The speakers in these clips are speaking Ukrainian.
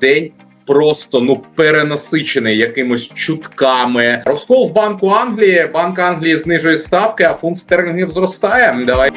день. Просто ну перенасичений якимось чутками. Розкол в банку Англії. Банк Англії знижує ставки, а фунт стерлінгів зростає. Давай.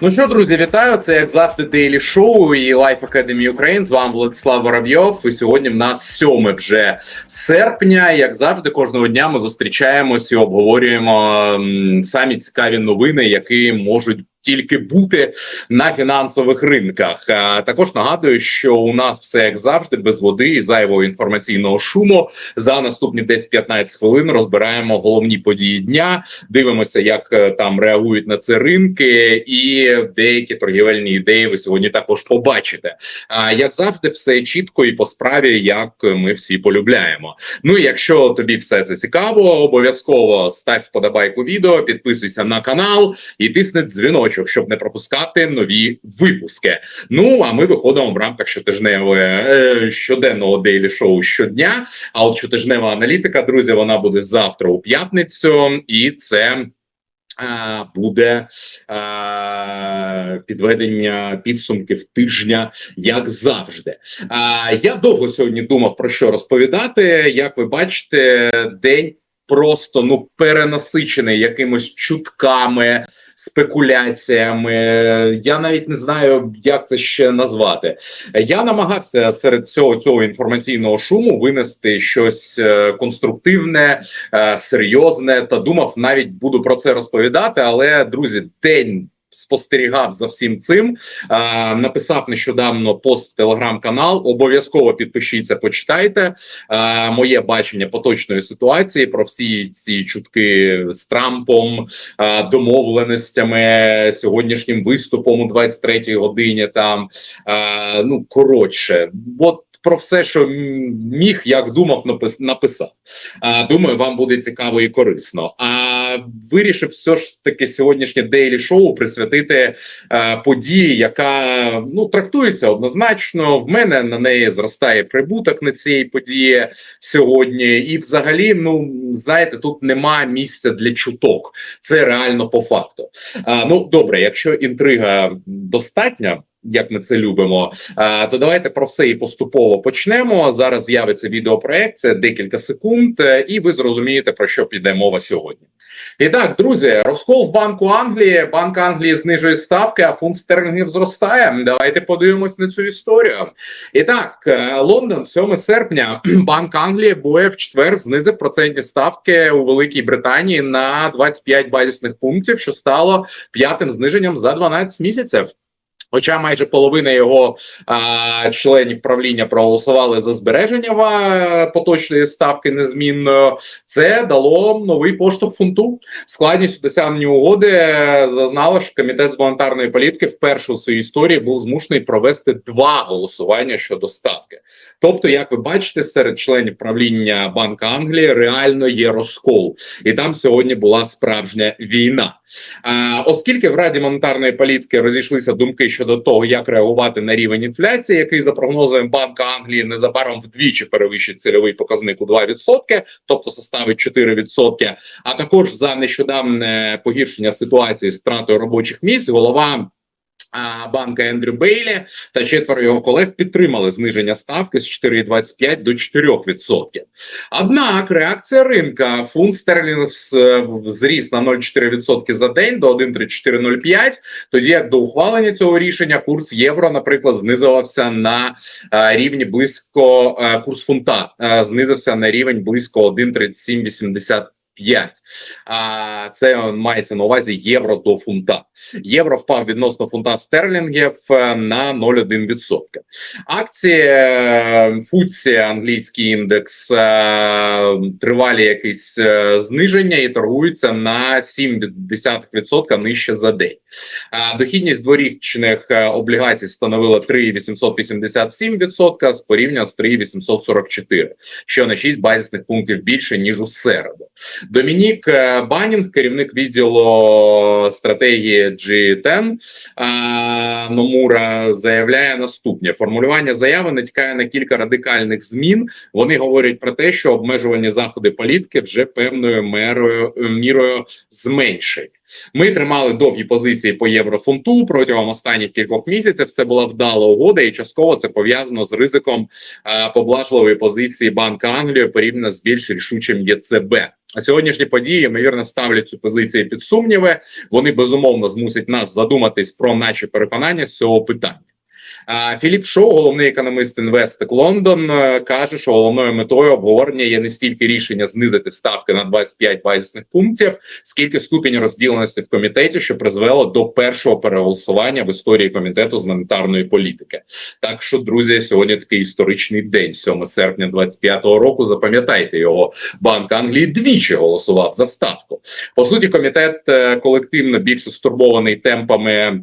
Ну що, друзі, вітаю! Це як завжди Daily Show і Life Academy Ukraine. З вами Владислав Воробйов. І сьогодні в нас 7 вже серпня. Як завжди, кожного дня ми зустрічаємось і обговорюємо самі цікаві новини, які можуть. Тільки бути на фінансових ринках. А, також нагадую, що у нас все як завжди, без води і зайвого інформаційного шуму. За наступні 10-15 хвилин розбираємо головні події дня. Дивимося, як е, там реагують на це ринки, і деякі торгівельні ідеї ви сьогодні також побачите. А як завжди, все чітко і по справі, як ми всі полюбляємо. Ну і якщо тобі все це цікаво, обов'язково став вподобайку відео, підписуйся на канал і тисни дзвіночок, щоб не пропускати нові випуски. Ну а ми виходимо в рамках щотижневої е, щоденного дейлі шоу щодня. А от щотижнева аналітика, друзі, вона буде завтра у п'ятницю, і це. Буде а, підведення підсумків тижня, як завжди. А, я довго сьогодні думав про що розповідати. Як ви бачите, день просто ну перенасичений якимось чутками, спекуляціями. Я навіть не знаю, як це ще назвати. Я намагався серед всього цього інформаційного шуму винести щось е, конструктивне, е, серйозне та думав, навіть буду про це розповідати. Але друзі, день. Спостерігав за всім цим, а, написав нещодавно пост в телеграм-канал. Обов'язково підпишіться, почитайте а, моє бачення поточної ситуації про всі ці чутки з Трампом, а, домовленостями, сьогоднішнім виступом у 23-й годині. Там а, ну коротше, от про все, що міг, як думав, напис, написав. Думаю, вам буде цікаво і корисно. А вирішив все ж таки сьогоднішнє дейлі шоу присвятити е, події, яка ну трактується однозначно. В мене на неї зростає прибуток на цієї події сьогодні. І, взагалі, ну знаєте, тут нема місця для чуток. Це реально по факту. А, ну добре, якщо інтрига достатня. Як ми це любимо, то давайте про все і поступово почнемо. Зараз з'явиться відеопроект, це декілька секунд, е, і ви зрозумієте про що піде мова сьогодні. І так, друзі, розкол в банку Англії. Банк Англії знижує ставки, а фунт стерлінгів зростає. Давайте подивимось на цю історію. І так, е, Лондон, 7 серпня, Банк Англії БУЕ в четвер знизив процентні ставки у Великій Британії на 25 базисних пунктів, що стало п'ятим зниженням за 12 місяців. Хоча майже половина його а, членів правління проголосували за збереження ва- поточної ставки незмінною, це дало новий поштовх фунту. Складністю досягнення угоди е, зазнало, що комітет з монетарної політики вперше у своїй історії був змушений провести два голосування щодо ставки. Тобто, як ви бачите, серед членів правління Банка Англії реально є розкол, і там сьогодні була справжня війна. А, оскільки в Раді монетарної політики розійшлися думки щодо того, як реагувати на рівень інфляції, який за прогнозами Банка Англії незабаром вдвічі перевищить цільовий показник у 2%, тобто составить 4%, а також за нещодавне погіршення ситуації з втратою робочих місць, голова. А, Банка Ендрю Бейлі та четверо його колег підтримали зниження ставки з 4,25 до 4%. Однак реакція ринка фунт стерлінг зріс на 0,4% за день до 1,3405, тоді як до ухвалення цього рішення курс євро, наприклад, знизився на е, рівні близько е, курс фунта е, знизився на рівень близько 1,3785. А це мається на увазі євро до фунта. Євро впав відносно фунта стерлінгів е, на 0,1%. Акції е, FTSE, англійський індекс, е, тривалі якісь зниження і торгуються на 0,7% нижче за день. Дохідність дворічних облігацій становила 3,887% з порівняно з 3,844, що на 6 базисних пунктів більше ніж у середу. Домінік е, Банінг, керівник відділу стратегії G10 е, Номура, заявляє наступне: формулювання заяви натякає на кілька радикальних змін. Вони говорять про те, що обмежувальні заходи політики вже певною мерою мірою зменшені. Ми тримали довгі позиції по єврофунту протягом останніх кількох місяців. Це була вдала угода, і частково це пов'язано з ризиком е, поблажливої позиції Банка Англії порівняно з більш рішучим ЄЦБ. Сьогоднішні події ймовірно ставлять цю позицію під сумніви. Вони безумовно змусять нас задуматись про наші переконання з цього питання. А, Філіп Шоу, головний економіст Інвестик Лондон, е, каже, що головною метою обговорення є не стільки рішення знизити ставки на 25 базисних пунктів, скільки ступінь розділеності в комітеті, що призвело до першого переголосування в історії комітету з монетарної політики. Так що, друзі, сьогодні такий історичний день, 7 серпня 25-го року. Запам'ятайте його, банк Англії двічі голосував за ставку. По суті, комітет е, колективно більше стурбований темпами.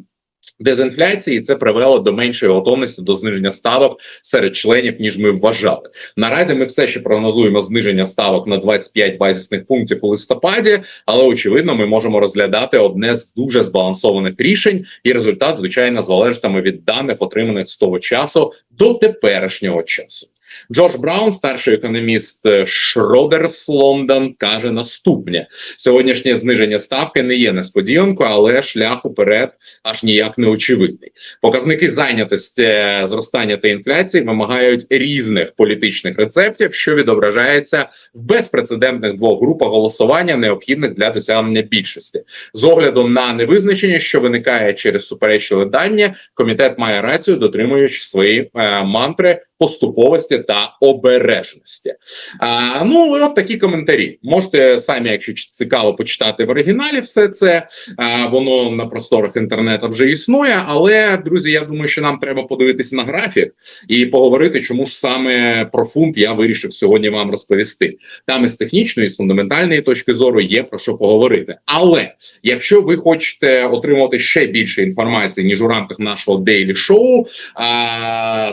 Дезінфляції це привело до меншої готовності до зниження ставок серед членів, ніж ми вважали. Наразі ми все ще прогнозуємо зниження ставок на 25 базисних пунктів у листопаді, але очевидно, ми можемо розглядати одне з дуже збалансованих рішень, і результат, звичайно, залежатиме від даних, отриманих з того часу до теперішнього часу. Джордж Браун, старший економіст Шродерс Лондон, каже наступне: сьогоднішнє зниження ставки не є несподіванкою, але шлях уперед аж ніяк не очевидний. Показники зайнятості, зростання та інфляції вимагають різних політичних рецептів, що відображається в безпрецедентних двох групах голосування, необхідних для досягнення більшості. З огляду на невизначення, що виникає через суперечливе дання, комітет має рацію, дотримуючи свої е, мантри поступовості та обережності. А, Ну от такі коментарі. Можете самі, якщо цікаво, почитати в оригіналі все це. А, Воно на просторах інтернету вже існує. Але друзі, я думаю, що нам треба подивитися на графік і поговорити, чому ж саме про фунт я вирішив сьогодні вам розповісти. Там із технічної, з фундаментальної точки зору є про що поговорити. Але якщо ви хочете отримувати ще більше інформації ніж у рамках нашого дейлі шоу,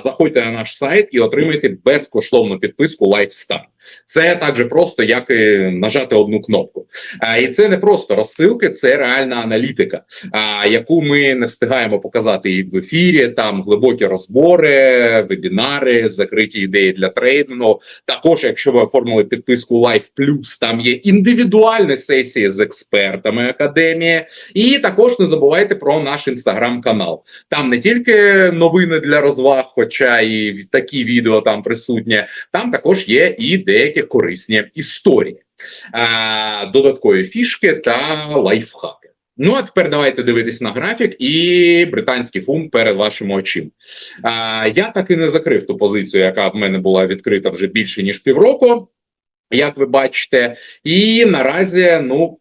заходьте на наш сайт і отримайте безкоштовну підписку Lifestyle. Це так же просто, як і нажати одну кнопку. А, І це не просто розсилки, це реальна аналітика, а, яку ми не встигаємо показати і в ефірі. Там глибокі розбори, вебінари, закриті ідеї для трейдингу. Також, якщо ви оформили підписку Life Plus, там є індивідуальні сесії з експертами академії. І також не забувайте про наш інстаграм-канал. Там не тільки новини для розваг, хоча і такі відео там присутні, там також є і деякі корисні історії, додаткові фішки та лайфхаки. Ну а тепер давайте дивитись на графік і британський фунт перед вашими очима. Я так і не закрив ту позицію, яка в мене була відкрита вже більше ніж півроку, як ви бачите, і наразі ну.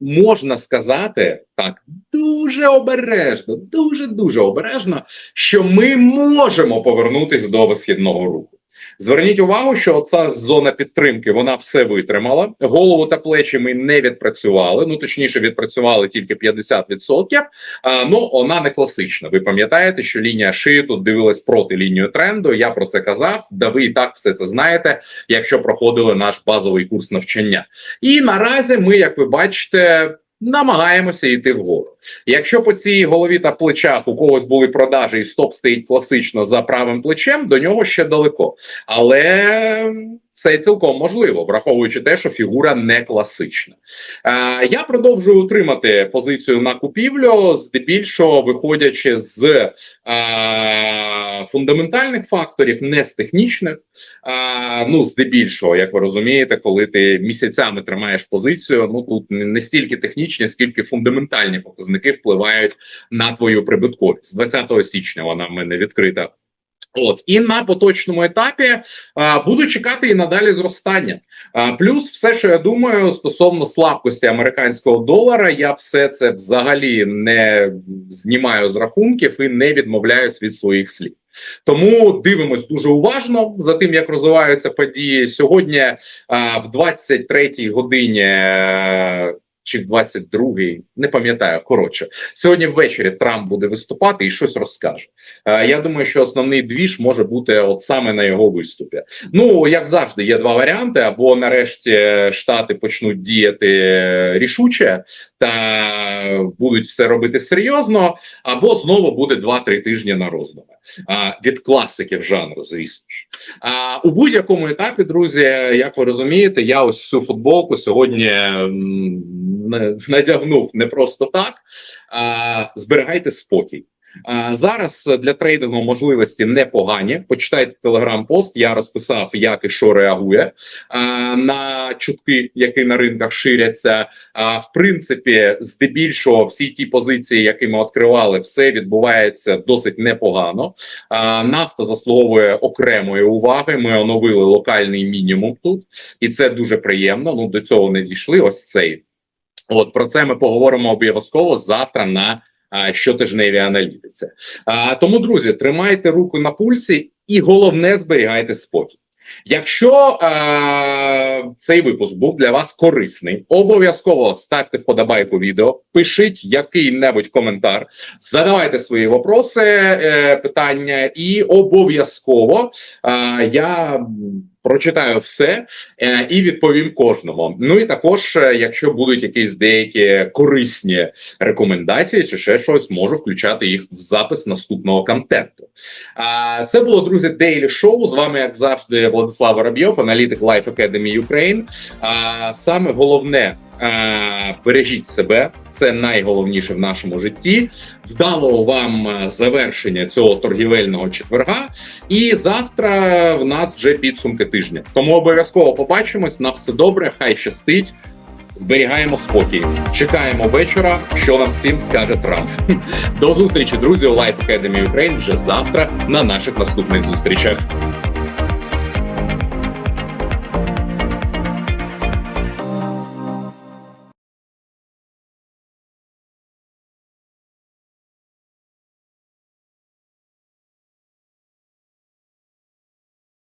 Можна сказати так дуже обережно, дуже дуже обережно, що ми можемо повернутися до висхідного руху. Зверніть увагу, що ця зона підтримки вона все витримала. Голову та плечі ми не відпрацювали. Ну точніше, відпрацювали тільки 50%. А, Ну вона не класична. Ви пам'ятаєте, що лінія шиї тут дивилась проти лінію тренду. Я про це казав. Да ви і так все це знаєте, якщо проходили наш базовий курс навчання. І наразі ми, як ви бачите намагаємося йти вгору. Якщо по цій голові та плечах у когось були продажі, і стоп стоїть класично за правим плечем, до нього ще далеко. Але це цілком можливо, враховуючи те, що фігура не класична. Е, Я продовжую утримати позицію на купівлю, здебільшого виходячи з е, фундаментальних факторів, не з технічних. А, ну, здебільшого, як ви розумієте, коли ти місяцями тримаєш позицію, ну тут не стільки технічні, скільки фундаментальні показники впливають на твою прибутковість. 20 січня вона в мене відкрита. От і на поточному етапі а, буду чекати і надалі зростання. А, плюс, все, що я думаю, стосовно слабкості американського долара, я все це взагалі не знімаю з рахунків і не відмовляюсь від своїх слів. Тому дивимось дуже уважно за тим, як розвиваються події сьогодні. А, в 23-й годині чи в 22-й, не пам'ятаю. Коротше, сьогодні ввечері Трамп буде виступати і щось розкаже. Е, Я думаю, що основний двіж може бути от саме на його виступі. Ну як завжди, є два варіанти: або нарешті штати почнуть діяти рішуче та будуть все робити серйозно, або знову буде 2-3 тижні на роздуми. А, від класиків жанру, звісно ж. А у будь-якому етапі, друзі, як ви розумієте, я ось цю футболку сьогодні надягнув не просто так. А, зберігайте спокій. А, зараз для трейдингу можливості непогані. Почитайте телеграм-пост. Я розписав, як і що реагує а, на чутки, які на ринках ширяться. А, в принципі, здебільшого, всі ті позиції, які ми відкривали, все відбувається досить непогано. А, нафта заслуговує окремої уваги. Ми оновили локальний мінімум тут, і це дуже приємно. Ну до цього не дійшли. Ось цей. От про це ми поговоримо обов'язково завтра на а, щотижневій аналітиці. А, тому, друзі, тримайте руку на пульсі і головне зберігайте спокій. Якщо е, цей випуск був для вас корисний, обов'язково ставте вподобайку відео, пишіть який-небудь коментар, задавайте свої вопроси, е, питання, і обов'язково е, я прочитаю все е, і відповім кожному. Ну і також, е, якщо будуть якісь деякі корисні рекомендації чи ще щось, можу включати їх в запис наступного контенту. А це було друзі Daily Show. З вами, як завжди, Владислав Воробйов, аналітик Life Academy Ukraine. А саме головне. Е, Бережіть себе, це найголовніше в нашому житті. Вдалого вам е, завершення цього торгівельного четверга. І завтра в нас вже підсумки тижня. Тому обов'язково побачимось. На все добре, хай щастить. Зберігаємо спокій. Чекаємо вечора, що нам всім скаже Трамп. До зустрічі, друзі, у Life Academy Ukraine вже завтра на наших наступних зустрічах.